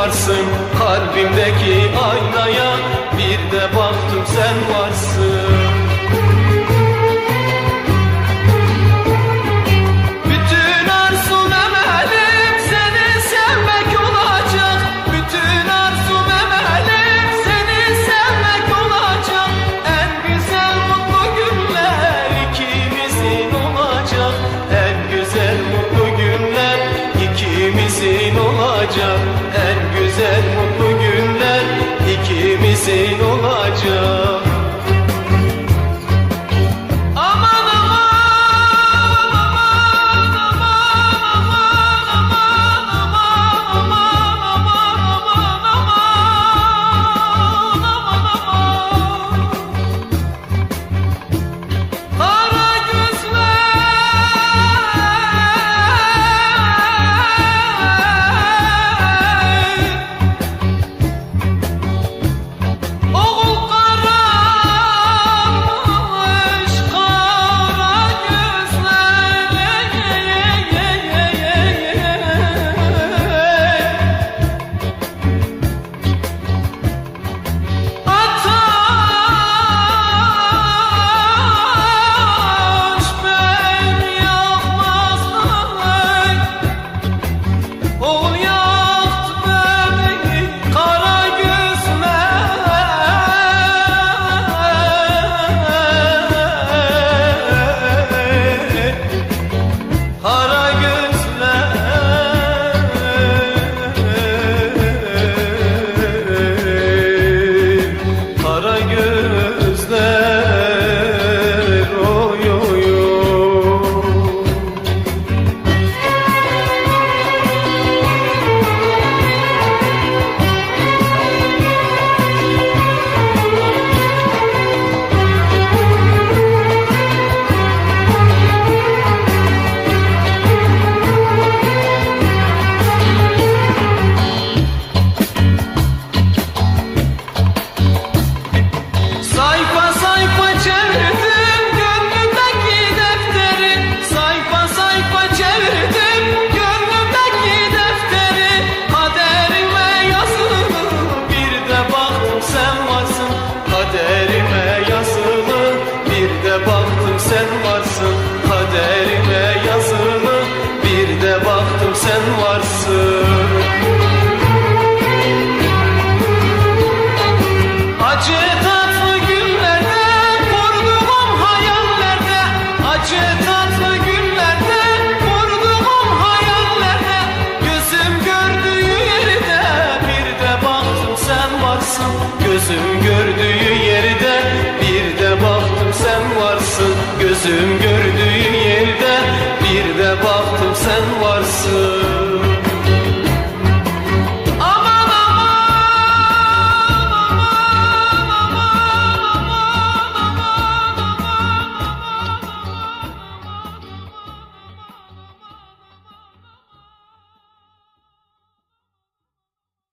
varsın. Kalbimdeki aynaya bir de baktım sen varsın. de baktım sen varsın kaderime yazılı. Bir de baktım sen varsın. Acı tatlı günlerde kurduğum hayallerde. Acı tatlı günlerde kurduğum hayallerde. Gözüm gördüğü yerde bir de baktım sen varsın. Gözüm Nasıl gözüm gördü?